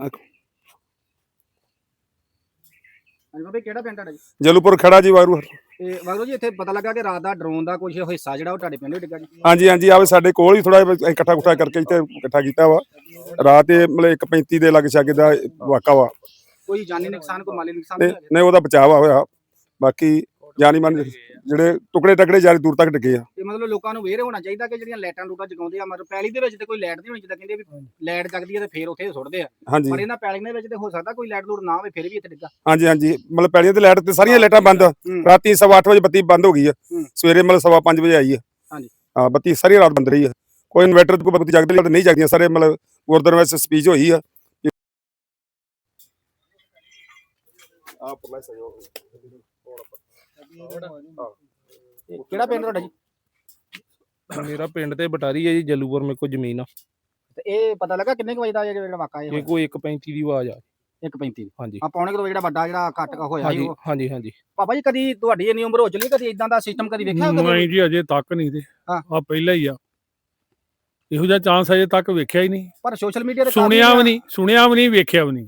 ਹਾਂਜੀ ਬਾਬੇ ਕਿਹੜਾ ਪਿੰਡ ਤੁਹਾਡਾ ਜੀ? ਜਲੂਪੁਰ ਖੜਾ ਜੀ ਵਾਰੂ ਤੇ ਜੀ ਇੱਥੇ ਪਤਾ ਲੱਗਾ ਕਿ ਰਾਤ ਦਾ ਡਰੋਨ ਦਾ ਕੁਝ ਹਿੱਸਾ ਜਿਹੜਾ ਉਹ ਤੁਹਾਡੇ ਪਿੰਡ ਵਿੱਚ ਡਿੱਗਾ ਜੀ? ਹਾਂਜੀ ਹਾਂਜੀ ਆਵੇ ਸਾਡੇ ਕੋਲ ਹੀ ਥੋੜਾ ਇਕੱਠਾ ਕੁੱਠਾ ਕਰਕੇ ਇੱਥੇ ਇਕੱਠਾ ਕੀਤਾ ਵਾ। ਰਾਤ ਇਹ ਮਤਲਬ 1:35 ਦੇ ਲੱਗ ਛਾਗੇ ਦਾ ਵਾਕਾ ਵਾ। ਕੋਈ ਜਾਨੀ ਨੁਕਸਾਨ ਕੋਈ ਮਾਲੀ ਨੁਕਸਾਨ ਨਹੀਂ ਨਹੀਂ ਉਹਦਾ ਬਚਾਅ ਹੋਇਆ। ਬਾਕੀ ਜਾਨੀ ਮਨ ਜਿਹੜੇ ਟੁਕੜੇ ਟਕੜੇ ਜਾਰੀ ਦੂਰ ਤੱਕ ਡਿੱਗੇ ਆ। ਤੇ ਮਤਲਬ ਲੋਕਾਂ ਨੂੰ ਵੇਰ ਹੋਣਾ ਚਾਹੀਦਾ ਕਿ ਜਿਹੜੀਆਂ ਲਾਈਟਾਂ ਲੂਟਾਂ ਜਗਾਉਂਦੇ ਆ ਮਤਲਬ ਪੈਲੀ ਦੇ ਵਿੱਚ ਤੇ ਕੋਈ ਲਾਈਟ ਨਹੀਂ ਹੋਣੀ ਜਿੱਦਾਂ ਕਹਿੰਦੇ ਵੀ ਲਾਈਟ ਜਗਦੀ ਹੈ ਤੇ ਫੇਰ ਉੱਥੇ ਸੁੱਟਦੇ ਆ। ਹਾਂਜੀ। ਪਰ ਇਹਨਾਂ ਪੈਲੀ ਦੇ ਵਿੱਚ ਤੇ ਹੋ ਸਕਦਾ ਕੋਈ ਲਾਈਟ ਲੂਟ ਨਾ ਹੋਵੇ ਫਿਰ ਵੀ ਇੱਥੇ ਡਿੱਗਾ। ਹਾਂਜੀ ਹਾਂਜੀ। ਮਤਲਬ ਪੈੜੀਆਂ ਤੇ ਲਾਈਟ ਤੇ ਸਾਰੀਆਂ ਲਾਈਟਾਂ ਬੰਦ। ਰਾਤੀ 8:30 ਵਜੇ ਬੱਤੀ ਬੰਦ ਹੋ ਗਈ ਆ। ਸਵੇਰੇ ਮਤਲਬ ਸਵਾ ਪੰਜ ਵਜੇ ਆਈ ਆ। ਹਾਂਜੀ। ਹਾਂ ਬੱਤੀ ਸਾਰੀ ਰਾਤ ਬੰਦ ਰਹੀ ਆ। ਕੋਈ ਇਨਵਰਟਰ ਤੇ ਕੋਈ ਬੱਤੀ ਜਗਦੀ ਨਹੀਂ ਨਹੀਂ ਜਗਦੀਆਂ। ਸਾਰੇ ਮਤਲਬ ਗੁਰਦੁਆਰੇ ਵਿੱਚ ਸਪੀਚ ਹੋਈ ਆ। ਕਿਹੜਾ ਪਿੰਡ ਤੁਹਾਡਾ ਜੀ? ਮੇਰਾ ਪਿੰਡ ਤੇ ਬਟਾਰੀ ਹੈ ਜੀ ਜਲੂਪੁਰ ਮੇਰੇ ਕੋਲ ਜ਼ਮੀਨ ਆ। ਤੇ ਇਹ ਪਤਾ ਲੱਗਾ ਕਿੰਨੇ ਕੁ ਵਜੇ ਦਾ ਜਿਹੜਾ ਵਾਕਾ ਇਹ ਇਹ ਕੋਈ 135 ਦੀ ਆਵਾਜ਼ ਆ 1:35 ਹਾਂਜੀ। ਆ ਪੌਣੇ ਕੁ ਦੋ ਵਜੇ ਜਿਹੜਾ ਵੱਡਾ ਜਿਹੜਾ ਕੱਟ ਹੋਇਆ ਸੀ ਹਾਂਜੀ ਹਾਂਜੀ ਹਾਂਜੀ। ਪਾਪਾ ਜੀ ਕਦੀ ਤੁਹਾਡੀ ਇੰਨੀ ਉਮਰ ਹੋ ਚਲੀ ਕਦੀ ਇਦਾਂ ਦਾ ਸਿਸਟਮ ਕਦੀ ਵੇਖਿਆ ਕਦੀ? ਨਹੀਂ ਜੀ ਅਜੇ ਤੱਕ ਨਹੀਂ ਤੇ। ਹਾਂ। ਆ ਪਹਿਲਾ ਹੀ ਆ। ਇਹੋ ਜਿਹਾ ਚਾਂਸ ਅਜੇ ਤੱਕ ਵੇਖਿਆ ਹੀ ਨਹੀਂ। ਪਰ ਸੋਸ਼ਲ ਮੀਡੀਆ ਤੇ ਸੁਣਿਆ ਵੀ ਨਹੀਂ ਸੁਣਿਆ ਵੀ ਨਹੀਂ ਵੇਖਿਆ ਵੀ ਨਹੀਂ।